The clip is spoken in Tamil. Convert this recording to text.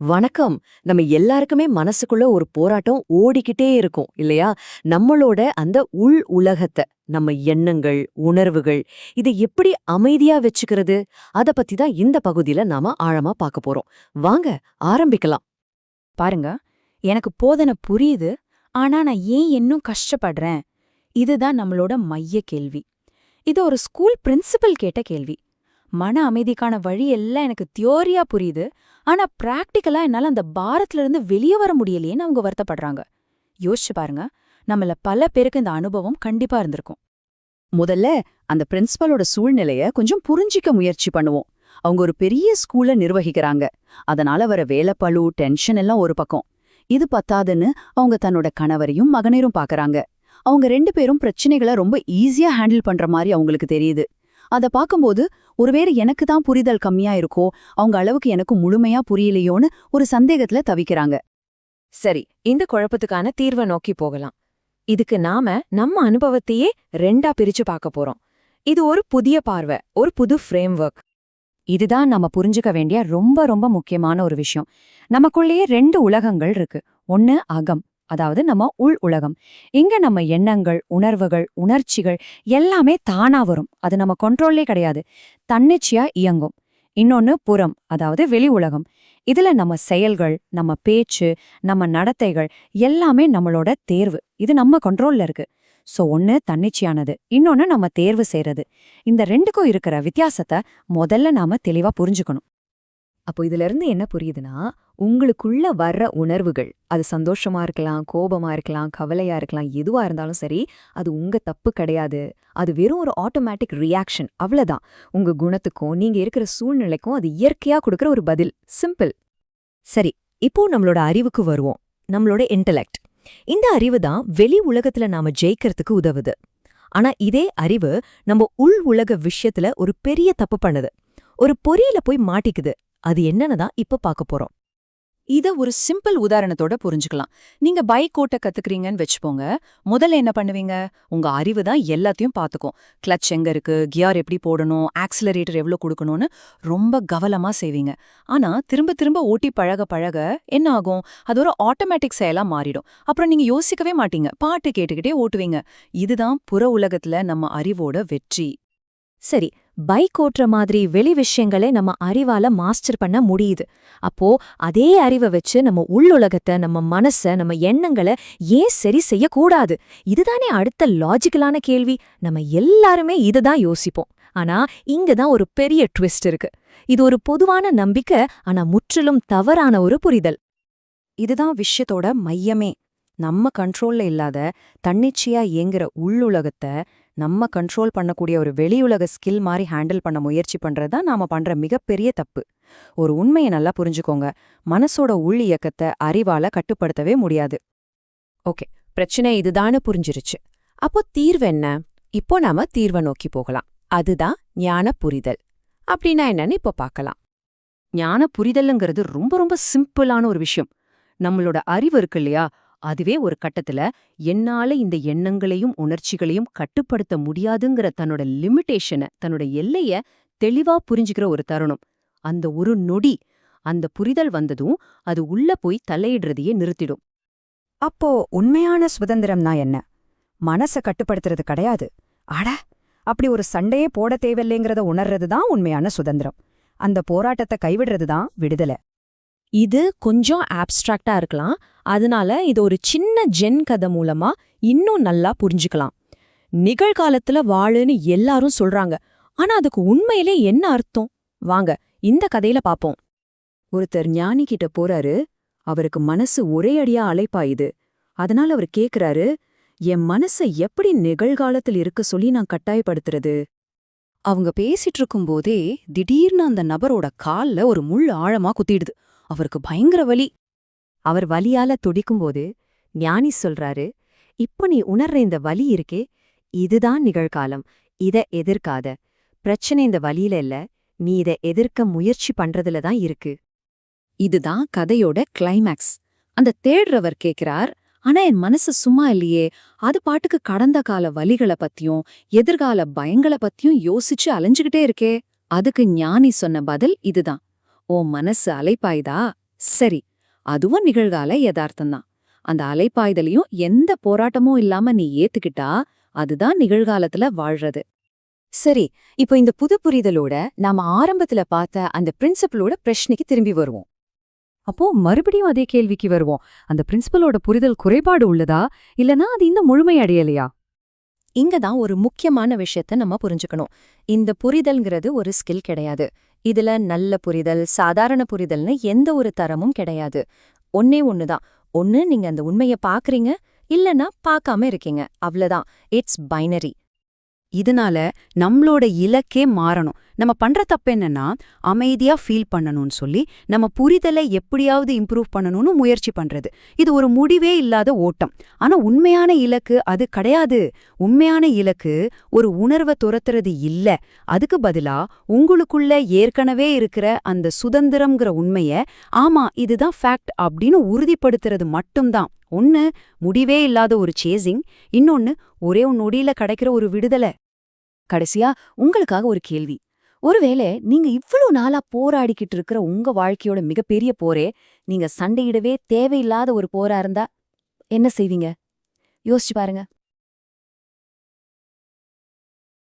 வணக்கம். நம்ம எல்லாருக்குமே மனசுக்குள்ள ஒரு போராட்டம் ஓடிக்கிட்டே இருக்கும் இல்லையா? நம்மளோட அந்த உள் உலகத்தை நம்ம எண்ணங்கள் உணர்வுகள் இதை எப்படி அமைதியா வச்சுக்கிறது? அத பத்தி தான் இந்த பகுதியில நாம ஆழமா பார்க்க போறோம். வாங்க ஆரம்பிக்கலாம். பாருங்க எனக்கு போதனை புரியுது ஆனா நான் ஏன் இன்னும் கஷ்டப்படுறேன்? இதுதான் நம்மளோட மைய கேள்வி. இது ஒரு ஸ்கூல் பிரின்சிபல் கேட்ட கேள்வி. மன அமைதிக்கான வழி எல்லாம் எனக்கு தியோரியா புரியுது. ஆனா பிராக்டிக்கலா என்னால அந்த பாரத்துல இருந்து வெளியே வர முடியலையேன்னு அவங்க வருத்தப்படுறாங்க. யோசிச்சு பாருங்க. நம்மள பல பேருக்கு இந்த அனுபவம் கண்டிப்பா இருந்திருக்கும். முதல்ல அந்த பிரின்சிபலோட சூழ்நிலைய கொஞ்சம் புரிஞ்சிக்க முயற்சி பண்ணுவோம். அவங்க ஒரு பெரிய ஸ்கூல நிர்வகிக்கிறாங்க. அதனால வர வேலைப்பழு டென்ஷன் எல்லாம் ஒரு பக்கம். இது பத்தாதுன்னு அவங்க தன்னோட கணவரையும் மகனையும் பாக்குறாங்க. அவங்க ரெண்டு பேரும் பிரச்சனைகளை ரொம்ப ஈஸியா ஹேண்டில் பண்ற மாதிரி அவங்களுக்கு தெரியுது. அத பார்க்கும்போது ஒருவேளை எனக்கு தான் புரிதல் கம்மியா இருக்கோ அவங்க அளவுக்கு எனக்கு முழுமையா புரியலையோன்னு ஒரு சந்தேகத்துல தவிக்கிறாங்க. சரி இந்த குழப்பத்துக்கான தீர்வை நோக்கி போகலாம். இதுக்கு நாம நம்ம அனுபவத்தையே ரெண்டா பிரிச்சு பார்க்க போறோம். இது ஒரு புதிய பார்வை ஒரு புது ஃப்ரேம் ஒர்க் இதுதான் நம்ம புரிஞ்சுக்க வேண்டிய ரொம்ப ரொம்ப முக்கியமான ஒரு விஷயம். நமக்குள்ளேயே ரெண்டு உலகங்கள் இருக்கு. ஒன்னு அகம் அதாவது நம்ம உள் உலகம். இங்க நம்ம எண்ணங்கள் உணர்வுகள் உணர்ச்சிகள் எல்லாமே தானா வரும். அது நம்ம கண்ட்ரோல்லே கிடையாது. தன்னிச்சையா இயங்கும். இன்னொன்னு புறம் அதாவது வெளி உலகம். இதுல நம்ம செயல்கள் நம்ம பேச்சு நம்ம நடத்தைகள் எல்லாமே நம்மளோட தேர்வு. இது நம்ம கண்ட்ரோல்ல இருக்கு. சோ ஒன்னு தன்னிச்சையானது. இன்னொன்னு நம்ம தேர்வு செய்யறது இந்த ரெண்டுக்கும் இருக்கிற வித்தியாசத்தை முதல்ல நாம தெளிவா புரிஞ்சுக்கணும். அப்போ இதுல இருந்து என்ன புரியுதுன்னா உங்களுக்குள்ள வர்ற உணர்வுகள் அது சந்தோஷமா இருக்கலாம் கோபமா இருக்கலாம் கவலையா இருக்கலாம் எதுவா இருந்தாலும் சரி அது உங்க தப்பு கிடையாது. அது வெறும் ஒரு ஆட்டோமேட்டிக் ரியாக்ஷன் அவ்வளவுதான். உங்க குணத்துக்கும் நீங்க இருக்கிற சூழ்நிலைக்கும் அது இயற்கையா கொடுக்கற ஒரு பதில். சிம்பிள் சரி இப்போ நம்மளோட அறிவுக்கு வருவோம். நம்மளோட இன்டெலெக்ட் இந்த அறிவு தான் வெளி உலகத்துல நாம ஜெயிக்கிறதுக்கு உதவுது. ஆனா இதே அறிவு நம்ம உள் உலக விஷயத்துல ஒரு பெரிய தப்பு பண்ணுது. ஒரு பொறியில போய் மாட்டிக்குது. அது என்னன்னு தான் இப்ப பார்க்க போறோம். இத ஒரு சிம்பிள் உதாரணத்தோட புரிஞ்சுக்கலாம். நீங்க பைக் ஓட்ட கத்துக்கிறீங்கன்னு வச்சுப்போங்க முதல்ல என்ன பண்ணுவீங்க? உங்க அறிவு தான் எல்லாத்தையும் பார்த்துக்கும். கிளச் எங்க இருக்கு? கியர் எப்படி போடணும்? ஆக்சிலரேட்டர் எவ்வளோ கொடுக்கணும்னு ரொம்ப கவனமா செய்வீங்க. ஆனா திரும்ப திரும்ப ஓட்டி பழக பழக என்ன ஆகும்? அது ஒரு ஆட்டோமேட்டிக் செயலா மாறிடும். அப்புறம் நீங்க யோசிக்கவே மாட்டீங்க. பாட்டு கேட்டுக்கிட்டே ஓட்டுவீங்க. இதுதான் புற உலகத்துல நம்ம அறிவோட வெற்றி. சரி பைக் ஓட்டுற மாதிரி வெளி விஷயங்களை நம்ம அறிவால மாஸ்டர் பண்ண முடியுது. அப்போ அதே அறிவை வச்சு நம்ம உள்ளுலகத்தை நம்ம மனச நம்ம எண்ணங்களை ஏன் சரி செய்யக்கூடாது? இதுதானே அடுத்த லாஜிக்கலான கேள்வி. நம்ம எல்லாருமே இதுதான் யோசிப்போம். ஆனா இங்க தான் ஒரு பெரிய ட்விஸ்ட் இருக்கு. இது ஒரு பொதுவான நம்பிக்கை ஆனா முற்றிலும் தவறான ஒரு புரிதல். இதுதான் விஷயத்தோட மையமே. நம்ம கண்ட்ரோல்ல இல்லாத தன்னிச்சையா இயங்குற உள்ளுலகத்தை நம்ம கண்ட்ரோல் பண்ணக்கூடிய ஒரு வெளியுலக ஸ்கில் மாதிரி ஹேண்டில் பண்ண முயற்சி பண்ணுறது தான் நாம பண்ற மிகப்பெரிய தப்பு. ஒரு உண்மையை நல்லா புரிஞ்சுக்கோங்க. மனசோட உள் இயக்கத்தை அறிவால கட்டுப்படுத்தவே முடியாது. ஓகே பிரச்சனை இதுதான்னு புரிஞ்சிருச்சு. அப்போ தீர்வு என்ன? இப்போ நாம தீர்வை நோக்கி போகலாம். அதுதான் ஞான புரிதல். அப்படின்னா என்னன்னு இப்போ பார்க்கலாம். ஞான புரிதல்ங்கிறது ரொம்ப ரொம்ப சிம்பிளான ஒரு விஷயம். நம்மளோட அறிவு இருக்கு இல்லையா? அதுவே ஒரு கட்டத்துல என்னால இந்த எண்ணங்களையும் உணர்ச்சிகளையும் கட்டுப்படுத்த முடியாதுங்கிற தன்னோட லிமிட்டேஷனை தன்னோட எல்லைய தெளிவா புரிஞ்சுக்கிற ஒரு தருணம். அந்த ஒரு நொடி அந்த புரிதல் வந்ததும் அது உள்ள போய் தலையிடுறதையே நிறுத்திடும். அப்போ உண்மையான சுதந்திரம்னா என்ன? மனச கட்டுப்படுத்துறது கிடையாது. அட! அப்படி ஒரு சண்டையே போட தேவையில்லைங்கிறத உணர்றது தான் உண்மையான சுதந்திரம். அந்த போராட்டத்தை கைவிடுறது தான் விடுதலை. இது கொஞ்சம் ஆப்ஸ்ட்ராக்டா இருக்கலாம். அதனால இது ஒரு சின்ன ஜென் கதை மூலமா இன்னும் நல்லா புரிஞ்சுக்கலாம். நிகழ்காலத்துல வாழுன்னு எல்லாரும் சொல்றாங்க. ஆனா அதுக்கு உண்மையிலே என்ன அர்த்தம்? வாங்க இந்த கதையில பாப்போம். ஒருத்தர் ஞானி கிட்ட போறாரு. அவருக்கு மனசு ஒரே அடியா அழைப்பாயுது அதனால அவர் கேக்குறாரு என் மனச எப்படி நிகழ்காலத்தில் இருக்க சொல்லி நான் கட்டாயப்படுத்துறது? அவங்க பேசிட்டு இருக்கும்போதே திடீர்னு அந்த நபரோட கால்ல ஒரு முள் ஆழமா குத்திடுது. அவருக்கு பயங்கர வலி. அவர் வலியால துடிக்கும்போது ஞானி சொல்றாரு இப்ப நீ உணர்ற இந்த வலி இருக்கே இதுதான் நிகழ்காலம் இத எதிர்க்காத. பிரச்சனை இந்த வலியில இல்ல நீ இத எதிர்க்க முயற்சி பண்றதுல தான் இருக்கு. இதுதான் கதையோட கிளைமேக்ஸ் அந்த தேடுறவர் கேக்குறார் ஆனா என் மனசு சும்மா இல்லையே அது பாட்டுக்கு கடந்த கால வலிகளை பத்தியும் எதிர்கால பயங்கள பத்தியும் யோசிச்சு அலைஞ்சுகிட்டே இருக்கே. அதுக்கு ஞானி சொன்ன பதில் இதுதான். ஓ மனசு அலைப்பாய்தா? சரி அதுவும் நிகழ்கால யதார்த்தம்தான். அந்த அலைப்பாய்தலையும் எந்த போராட்டமும் இல்லாம நீ ஏத்துக்கிட்டா அதுதான் நிகழ்காலத்துல வாழ்றது. சரி இப்போ இந்த புது புரிதலோட நாம ஆரம்பத்துல பார்த்த அந்த பிரின்சிபலோட பிரச்சனைக்கு திரும்பி வருவோம். அப்போ மறுபடியும் அதே கேள்விக்கு வருவோம். அந்த பிரின்சிபலோட புரிதல் குறைபாடு உள்ளதா? இல்லனா அது இன்னும் முழுமை அடையலையா? இங்க தான் ஒரு முக்கியமான விஷயத்த நம்ம புரிஞ்சுக்கணும். இந்த புரிதல்ங்கிறது ஒரு ஸ்கில் கிடையாது. இதுல நல்ல புரிதல் சாதாரண புரிதல்னு எந்த ஒரு தரமும் கிடையாது. ஒன்னே ஒண்ணுதான். ஒன்னு நீங்க அந்த உண்மைய பாக்குறீங்க இல்லனா பார்க்காம இருக்கீங்க. அவ்வளவுதான். இட்ஸ் பைனரி இதனால நம்மளோட இலக்கே மாறணும். நம்ம பண்ற தப்பு என்னன்னா அமைதியா ஃபீல் பண்ணணும்னு சொல்லி நம்ம புரிதலை எப்படியாவது இம்ப்ரூவ் பண்ணணும்னு முயற்சி பண்றது. இது ஒரு முடிவே இல்லாத ஓட்டம். ஆனா உண்மையான இலக்கு அது கிடையாது. உண்மையான இலக்கு ஒரு உணர்வை துரத்துறது இல்ல. அதுக்கு பதிலா உங்களுக்குள்ள ஏற்கனவே இருக்கிற அந்த சுதந்திரம்ங்கிற உண்மைய ஆமா இதுதான் ஃபேக்ட் அப்படின்னு உறுதிப்படுத்துறது மட்டும்தான். ஒன்னு முடிவே இல்லாத ஒரு சேசிங் இன்னொன்னு ஒரே ஒரு நொடியில கிடைக்கிற ஒரு விடுதலை. கடைசியா உங்களுக்காக ஒரு கேள்வி. ஒருவேளை நீங்க இவ்வளோ நாளா போராடிக்கிட்டு இருக்கிற உங்க வாழ்க்கையோட மிகப்பெரிய போரே நீங்க சண்டையிடவே தேவையில்லாத ஒரு போரா இருந்தா என்ன செய்வீங்க? யோசிச்சு பாருங்க.